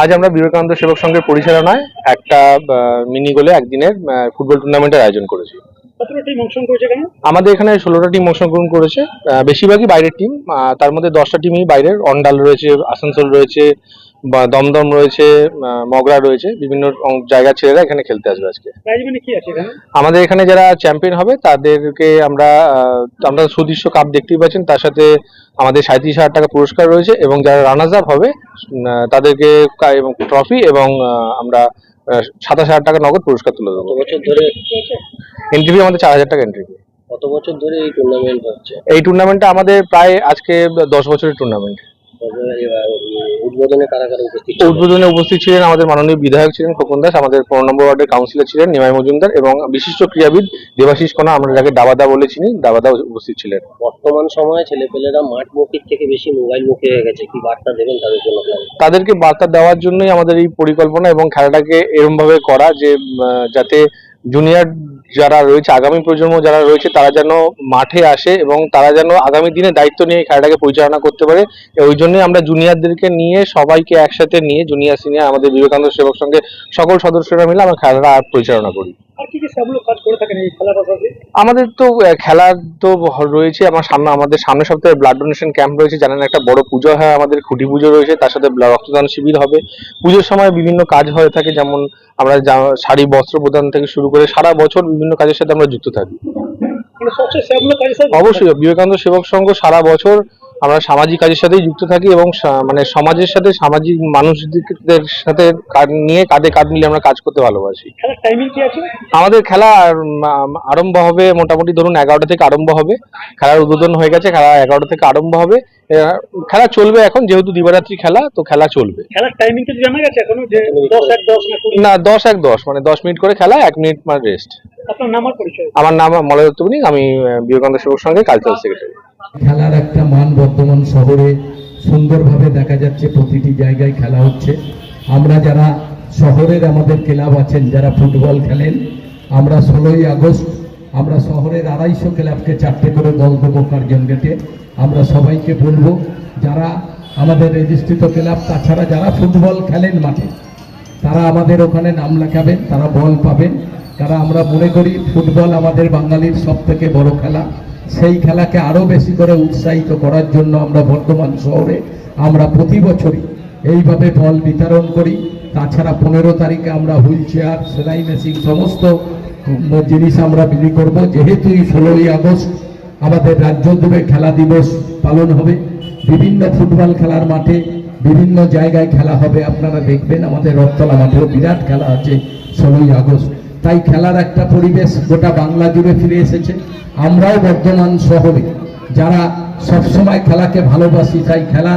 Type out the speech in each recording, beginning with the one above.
আজ আমরা বিবেকানন্দ সেবক সংঘের পরিচালনায় একটা মিনি গোলে একদিনের ফুটবল টুর্নামেন্টের আয়োজন করেছি। আমাদের এখানে ষোলোটা টিম অংশগ্রহণ করেছে। বেশিরভাগই বাইরের টিম তার মধ্যে দশটা টিমই বাইরের। অন্ডাল রয়েছে আসানসোল রয়েছে বা দমদম রয়েছে মগরা রয়েছে। বিভিন্ন জায়গার ছেলেরা এখানে খেলতে আসবে আজকে। আমাদের এখানে যারা চ্যাম্পিয়ন হবে তাদেরকে আমরা আমরা সুদৃশ্য কাপ দেখতেই পাচ্ছেন। তার সাথে আমাদের সাঁত্রিশ হাজার টাকা পুরস্কার রয়েছে এবং যারা রানার্স আপ হবে তাদেরকে এবং ট্রফি এবং আমরা সাতাশ হাজার টাকা নগদ পুরস্কার তুলে দেবো। বছর ধরে এন্ট্রি আমাদের চার হাজার টাকা এন্ট্রি কত বছর ধরে এই টুর্নামেন্ট হচ্ছে? এই টুর্নামেন্টটা আমাদের প্রায় আজকে দশ বছরের টুর্নামেন্ট উদ্বোধনে কারা কারা উপস্থিত উদ্বোধনে উপস্থিত ছিলেন আমাদের মাননীয় বিধায়ক ছিলেন খোকন দাস আমাদের পনেরো নম্বর ওয়ার্ডের কাউন্সিলর ছিলেন নিমাই মজুমদার এবং বিশিষ্ট ক্রীড়াবিদ দেবাশিস কণা আমরা যাকে দাবাদা বলে চিনি দাবাদা উপস্থিত ছিলেন। বর্তমান সময়ে ছেলেপেলেরা মাঠ মুখির থেকে বেশি মোবাইল মুখী হয়ে গেছে কি বার্তা দেবেন তাদের জন্য? তাদেরকে বার্তা দেওয়ার জন্যই আমাদের এই পরিকল্পনা এবং খেলাটাকে এরমভাবে করা যে যাতে জুনিয়র যারা রয়েছে আগামী প্রজন্ম যারা রয়েছে তারা যেন মাঠে আসে এবং তারা যেন আগামী দিনে দায়িত্ব নিয়ে খেলাটাকে পরিচালনা করতে পারে। ওই জন্যই আমরা জুনিয়রদেরকে নিয়ে সবাইকে একসাথে নিয়ে জুনিয়র সিনিয়র আমাদের বিবেকানন্দ সেবক সঙ্গে সকল সদস্যরা মিলে আমরা খেলাটা পরিচালনা করি। আমাদের তো খেলার তো রয়েছে আমার সামনে আমাদের সামনের সপ্তাহে ব্লাড ডোনেশন ক্যাম্প রয়েছে জানেন একটা বড় পুজো হয় আমাদের খুঁটি পুজো রয়েছে তার সাথে রক্তদান শিবির হবে। পুজোর সময় বিভিন্ন কাজ হয়ে থাকে যেমন আমরা শাড়ি বস্ত্র প্রদান থেকে শুরু করে সারা বছর বিভিন্ন কাজের সাথে আমরা যুক্ত থাকি। মানে অবশ্যই বিবেকানন্দ সেবক সংঘ সারা বছর আমরা সামাজিক কাজের সাথেই যুক্ত থাকি এবং মানে সমাজের সাথে সামাজিক মানুষদের সাথে নিয়ে কাঁধে কাঁধ মিলিয়ে আমরা কাজ করতে ভালোবাসি। আমাদের খেলা আরম্ভ হবে মোটামুটি ধরুন এগারোটা থেকে আরম্ভ হবে। খেলার উদ্বোধন হয়ে গেছে খেলা এগারোটা থেকে আরম্ভ হবে। খেলা চলবে এখন যেহেতু দিবারাত্রি খেলা তো খেলা চলবে। খেলার টাইমিং কি জানা গেছে এখনও যে দশ এক দশ না কুড়ি? না দশ এক দশ মানে দশ মিনিট করে খেলা এক মিনিট মানে রেস্ট আপনার নাম আর পরিচয়? আমার নাম মলয় দত্ত আমি বিবেকানন্দ সেবক সঙ্গে কালচারাল সেক্রেটারি খেলার একটা মান বর্তমান শহরে সুন্দরভাবে দেখা যাচ্ছে, প্রতিটি জায়গায় খেলা হচ্ছে। আমরা যারা শহরের আমাদের ক্লাব আছেন, যারা ফুটবল খেলেন, আমরা ষোলোই আগস্ট, আমরা শহরের আড়াইশো ক্লাবকে চারটে করে দল দেবো কার্জন গেটে। আমরা সবাইকে বলব, যারা আমাদের রেজিস্ট্রিত ক্লাব, তাছাড়া যারা ফুটবল খেলেন মাঠে, তারা আমাদের ওখানে নাম লেখাবেন, তারা বল পাবেন। তারা আমরা মনে করি, ফুটবল আমাদের বাঙালির সব থেকে বড় খেলা। সেই খেলাকে আরও বেশি করে উৎসাহিত করার জন্য আমরা বর্ধমান শহরে আমরা প্রতি বছরই এইভাবে বল বিতরণ করি। তাছাড়া পনেরো তারিখে আমরা হুইল চেয়ার, সেলাই মেশিন সমস্ত জিনিস আমরা বিলি করব। যেহেতু ষোলোই আগস্ট আমাদের রাজ্য জুড়ে খেলা দিবস পালন হবে। বিভিন্ন ফুটবল খেলার মাঠে বিভিন্ন জায়গায় খেলা হবে। আপনারা দেখবেন আমাদের রথতলা মাঠেও বিরাট খেলা আছে ষোলোই আগস্ট। তাই খেলার একটা পরিবেশ গোটা বাংলা জুড়ে ফিরে এসেছে। আমরাও বর্ধমান শহরে, যারা সবসময় খেলাকে ভালোবাসি, তাই খেলা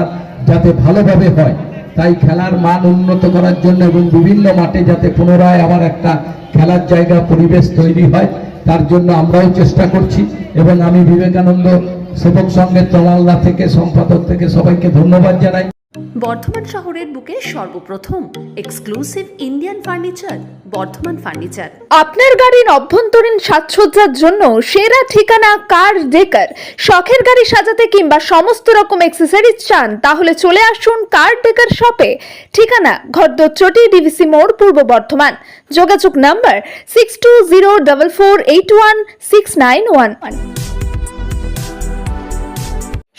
যাতে ভালোভাবে হয়, তাই খেলার মান উন্নত করার জন্য এবং বিভিন্ন মাঠে যাতে পুনরায় আবার একটা খেলার জায়গা, পরিবেশ তৈরি হয়, তার জন্য আমরাও চেষ্টা করছি এবং আমি বিবেকানন্দ সেবক সংঘের তমালদা থেকে, সম্পাদক থেকে সবাইকে ধন্যবাদ জানাই। বর্ধমান শহরের বুকে সর্বপ্রথম exclusive Indian furniture Bardhaman furniture আপনার গাড়ির অভ্যন্তরীণ সাজসজ্জার জন্য সেরা ঠিকানা কার ডেকার? শখের গাড়ি সাজাতে কিংবা সমস্ত রকম অ্যাক্সেসরিজ চান, তাহলে চলে আসুন কার ডেকার শপে। ঠিকানা ঘরদচটি ডিভিসি মোড়, পূর্ব বর্ধমান। যোগাযোগ number six two zero double four eight one six nine one one